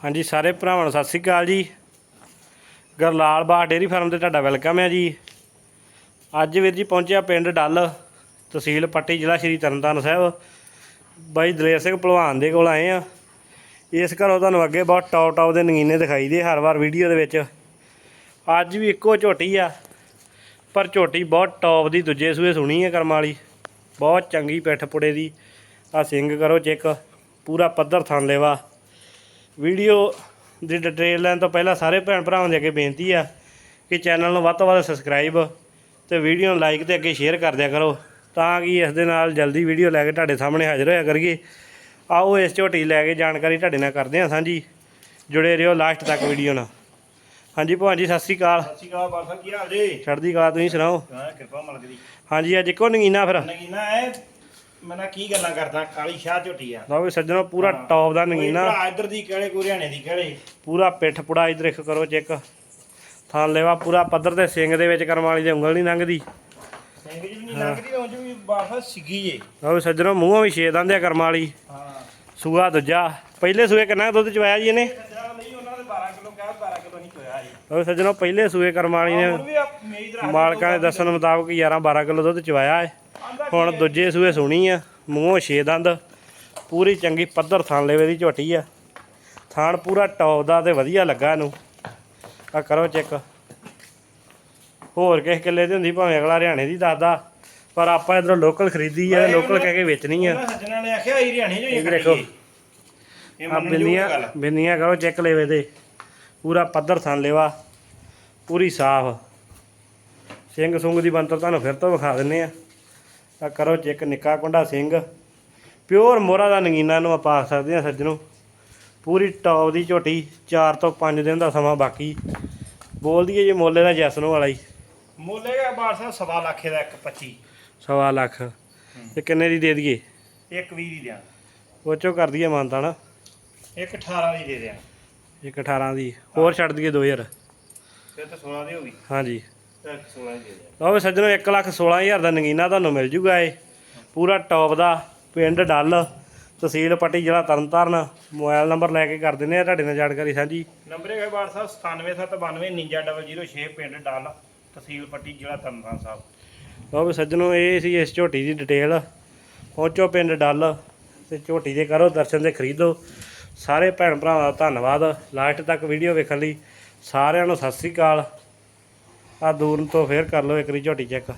ਹਾਂਜੀ, ਸਾਰੇ ਭਰਾਵਾਂ ਨੂੰ ਸਤਿ ਸ੍ਰੀ ਅਕਾਲ ਜੀ। ਗਰਲਾਲ ਬਾਗ ਡੇਅਰੀ ਫਾਰਮ ਤੇ ਤੁਹਾਡਾ ਵੈਲਕਮ ਹੈ ਜੀ। ਅੱਜ ਵੀਰ ਜੀ ਪਹੁੰਚਿਆ ਪਿੰਡ ਡੱਲ, ਤਹਿਸੀਲ ਪੱਟੀ, ਜ਼ਿਲ੍ਹਾ ਸ਼੍ਰੀ ਤਰਨਤਾਰਨ ਸਾਹਿਬ। ਬਾਈ ਦਲੇਰ ਸਿੰਘ ਭਲਵਾਨ ਦੇ ਕੋਲ ਆਏ ਆ। ਇਸ ਘਰੋਂ ਤੁਹਾਨੂੰ ਅੱਗੇ ਬਹੁਤ ਟੌਪ ਟੌਪ ਦੇ ਨਗੀਨੇ ਦਿਖਾਈ ਦੇ ਹਰ ਵਾਰ ਵੀਡੀਓ ਦੇ ਵਿੱਚ। ਅੱਜ ਵੀ ਇੱਕੋ ਝੋਟੀ ਆ, ਪਰ ਝੋਟੀ ਬਹੁਤ ਟੌਪ ਦੀ, ਦੂਜੇ ਸੂਏ ਸੁਣੀ ਹੈ ਕਰਮ ਵਾਲੀ। ਬਹੁਤ ਚੰਗੀ ਪਿੱਠ ਪੁੜੇ ਦੀ। ਆ ਸਿੰਗ ਕਰੋ ਚੈੱਕ, ਪੂਰਾ ਪੱਧਰ ਥਾਂ ਲੈਵਾ। ਵੀਡੀਓ ਦੀ ਡਿਟੇਲ ਲੈਣ ਤੋਂ ਪਹਿਲਾਂ ਸਾਰੇ ਭੈਣ ਭਰਾਵਾਂ ਦੇ ਅੱਗੇ ਬੇਨਤੀ ਆ ਕਿ ਚੈਨਲ ਨੂੰ ਵੱਧ ਤੋਂ ਵੱਧ ਸਬਸਕ੍ਰਾਈਬ ਤੇ ਵੀਡੀਓ ਨੂੰ ਲਾਈਕ ਤੇ ਅੱਗੇ ਸ਼ੇਅਰ ਕਰ ਦਿਆ ਕਰੋ ਤਾਂ ਕਿ ਇਸ ਦੇ ਨਾਲ ਜਲਦੀ ਵੀਡੀਓ ਲੈ ਕੇ ਤੁਹਾਡੇ ਸਾਹਮਣੇ ਹਾਜ਼ਰ ਹੋਇਆ ਕਰੀਏ। ਆਓ ਇਸ ਝੋਟੀ ਲੈ ਕੇ ਜਾਣਕਾਰੀ ਤੁਹਾਡੇ ਨਾਲ ਕਰਦੇ ਹਾਂ ਸਾਂਝੀ। ਜੁੜੇ ਰਹੋ ਲਾਸਟ ਤੱਕ ਵੀਡੀਓ ਨਾਲ। ਹਾਂਜੀ ਭਾਜੀ ਜੀ ਸਤਿ ਸ੍ਰੀ ਅਕਾਲ। ਸਤਿ ਸ਼੍ਰੀ ਅਕਾਲ ਬਾਦਸ਼ਾਹ ਕੀ ਹਾਲ ਜੀ? ਛੱਡਦੀ ਕਲਾ ਤੁਸੀਂ ਸੁਣਾਓ? ਹਾਂ ਕਿਰਪਾ ਮਲਕ ਦੀ। ਹਾਂਜੀ ਅੱਜ ਇੱਕੋ ਨਗੀਨਾ ਫਿਰ। ਨਗੀਨਾ ਹੈ। ਮੈਂ ਨਾ ਕੀ ਗੱਲਾਂ ਕਰਦਾ ਕਾਲੀ ਸ਼ਾਹ ਝੋਟੀ ਆ। ਲਓ ਵੀ ਸੱਜਣੋ ਪੂਰਾ ਟੌਪ ਦਾ ਨਗੀਨਾ। ਭਰਾ ਇੱਧਰ ਦੀ ਕਿਹੜੇ ਕੋਈ ਹਰਿਆਣੇ ਦੀ ਕਿਹੜੇ? ਪੂਰਾ ਪਿੱਠ ਪੁੜਾ ਇਧਰ ਇੱਕ ਕਰੋ ਚੈੱਕ। ਥਾਂ ਲੈਵਾ ਪੂਰਾ ਪੱਧਰ ਤੇ ਸਿੰਘ ਦੇ ਵਿੱਚ ਕਰਮ ਵਾਲੀ ਦੇ ਉਂਗਲ ਨਹੀਂ ਲੰਘਦੀ। ਸਿੰਘ ਜੀ ਵੀ ਨਹੀਂ ਲੱਗਦੀ ਉਹ ਜੀ ਵੀ ਬਾਦਸ਼ਾਹ ਸਿੱਗੀ ਜੇ ਲਓ ਵੀ ਸੱਜਣੋ ਮੂੰਹੋਂ ਵੀ ਛੇ ਦੰਦੇ ਕਰਮ ਵਾਲੀ। ਹਾਂ। ਸੂਆ ਦੂਜਾ। ਪਹਿਲੇ ਸੂਏ ਕਿੰਨਾ ਦੁੱਧ ਚਵਾਇਆ ਜੀ ਇਹਨੇ? ਸੱਜਣਾ ਨਹੀਂ ਉਹਨਾਂ ਦੇ 12 ਕਿਲੋ ਕਿਹਾ 12 ਕਿਲੋ ਨਹੀਂ ਚੋਇਆ ਜੀ। ਲਓ ਵੀ ਸੱਜਣੋ ਪਹਿਲੇ ਸੂਏ ਕਰਮ ਵਾਲੀ ਹੁਣ ਨੇ। ਵੀ ਆ ਮੇਰੀ ਤਰ੍ਹਾਂ ਮਾਲਕਾਂ ਦੇ ਦੱਸਣ ਮੁਤਾਬਕ 11 12 ਕਿਲੋ ਦੁੱਧ ਚਵਾਇਆ ਹੈ ਹੁਣ ਦੂਜੇ ਸੂਏ ਸੁਣੀ ਆ ਮੂੰਹੋਂ ਛੇ ਦੰਦ ਪੂਰੀ ਚੰਗੀ ਪੱਧਰ ਥਾਂ ਲੈਵੇ ਦੀ ਝੋਟੀ ਆ। ਥਾਣ ਪੂਰਾ ਟੌਪ ਦਾ ਤੇ ਵਧੀਆ ਲੱਗਾ ਇਹਨੂੰ। ਆ ਕਰੋ ਚੈੱਕ। ਹੋਰ ਕਿਸੇ ਕਿੱਲੇ ਦੀ ਹੁੰਦੀ ਭਾਵੇਂ ਅਗਲਾ ਹਰਿਆਣੇ ਦੀ ਦੱਸਦਾ ਪਰ ਆਪਾਂ ਇਧਰੋਂ ਲੋਕਲ ਖਰੀਦੀ ਆ ਲੋਕਲ ਕਹਿ ਕੇ ਵੇਚਣੀ ਆ। ਸੱਜਣਾ ਨੇ ਆਖਿਆ ਹਰਿਆਣੇ ਜੋ ਇਹ ਦੇਖੋ। ਇਹ ਆ ਮੰਨਣ ਬਿੰਦੀਆਂ ਗੱਲ। ਬਿੰਦੀਆਂ ਕਰੋ ਚੈੱਕ ਲੈਵੇ ਤੇ। ਪੂਰਾ ਪੱਧਰ ਥਾਂ ਲੈਵਾ ਪੂਰੀ ਸਾਫ਼। ਸਿੰਘ ਸੁੰਗ ਦੀ ਬੰਤਰ ਤੁਹਾਨੂੰ ਫਿਰ ਤੋਂ ਵਿਖਾ ਦਿੰਨੇ ਆ। ਆ ਕਰੋ ਚੈੱਕ ਨਿੱਕਾ ਕੁੰਡਾ ਸਿੰਘ। ਪਿਓਰ ਮੋਹਰਾ ਦਾ ਨਗੀਨਾ ਨੂੰ ਆਪਾਂ ਆਖ ਸਕਦੇ ਆ ਸੱਜਣੋ। ਪੂਰੀ ਟੌਪ ਦੀ ਝੋਟੀ 4 ਤੋਂ 5 ਦਿਨ ਦਾ ਸਮਾਂ ਬਾਕੀ। ਬੋਲਦੀ ਹੈ ਜੀ ਮੋਲੇ ਦਾ ਜੈਸਨੋ ਵਾਲਾ ਹੀ। ਮੋਲੇ ਦਾ ਬਾਦਸ਼ਾਹ ਸਵਾ ਲੱਖ ਦਾ 125 ਸਵਾ ਲੱਖ। ਤੇ ਕਿੰਨੇ ਦੀ ਦੇ ਦਈਏ? ਇੱਕ 20 ਦੀ ਦਿਆਂ ਉਹ ਚੋਂ ਕਰ ਦਈਏ ਮਾਨਤਾ ਨਾ। ਇੱਕ 18 ਦੀ ਦੇ ਦਿਆਂ ਇੱਕ 18 ਦੀ। ਹੋਰ ਛੱਡ ਦਈਏ 2000 ਫਿਰ ਤਾਂ 16 ਦੀ ਹੋ ਗਈ। ਹਾਂਜੀ। ਤੇ ਇੱਕ 16 ਦੀ ਦੇ ਦਿਆਂ ਲਓ ਵੀ ਸੱਜਣੋ 1 ਲੱਖ 16000 ਦਾ ਨਗੀਨਾ ਤੁਹਾਨੂੰ ਮਿਲ ਜੂਗਾ ਇਹ। ਪੂਰਾ ਟੌਪ ਦਾ ਪਿੰਡ ਡੱਲ ਤਹਿਸੀਲ ਪੱਟੀ ਜ਼ਿਲ੍ਹਾ ਤਰਨਤਾਰਨ। ਮੋਬਾਈਲ ਨੰਬਰ ਲੈ ਕੇ ਕਰ ਦਿੰਦੇ ਆ ਤੁਹਾਡੇ ਨਾਲ ਜਾਣਕਾਰੀ ਸਾਂਝੀ ਨੰਬਰ ਹੈਗਾ ਬਾਰ ਸਾਹਿਬ 97799006 ਪਿੰਡ ਡਾਲ ਤਹਿਸੀਲ ਪੱਟੀ ਜ਼ਿਲ੍ਹਾ ਤਰਨਤਾਰਨ ਸਾਹਿਬ। ਲਓ ਵੀ ਸੱਜਣੋ ਇਹ ਸੀ ਇਸ ਝੋਟੀ ਦੀ ਡਿਟੇਲ ਪਹੁੰਚੋ ਪਿੰਡ ਡੱਲ ਤੇ ਝੋਟੀ ਦੇ ਕਰੋ ਦਰਸ਼ਨ ਤੇ ਖਰੀਦੋ। ਸਾਰੇ ਭੈਣ ਭਰਾਵਾਂ ਦਾ ਧੰਨਵਾਦ। ਲਾਸਟ ਤੱਕ ਵੀਡੀਓ ਵੇਖਣ ਲਈ ਸਾਰਿਆਂ ਨੂੰ ਸਤਿ ਸ੍ਰੀ ਅਕਾਲ। ਆ ਦੂਰ ਤੋਂ ਫੇਰ ਕਰ ਲਓ ਇੱਕ ਵਾਰੀ ਝੋਟੀ ਚੈੱਕ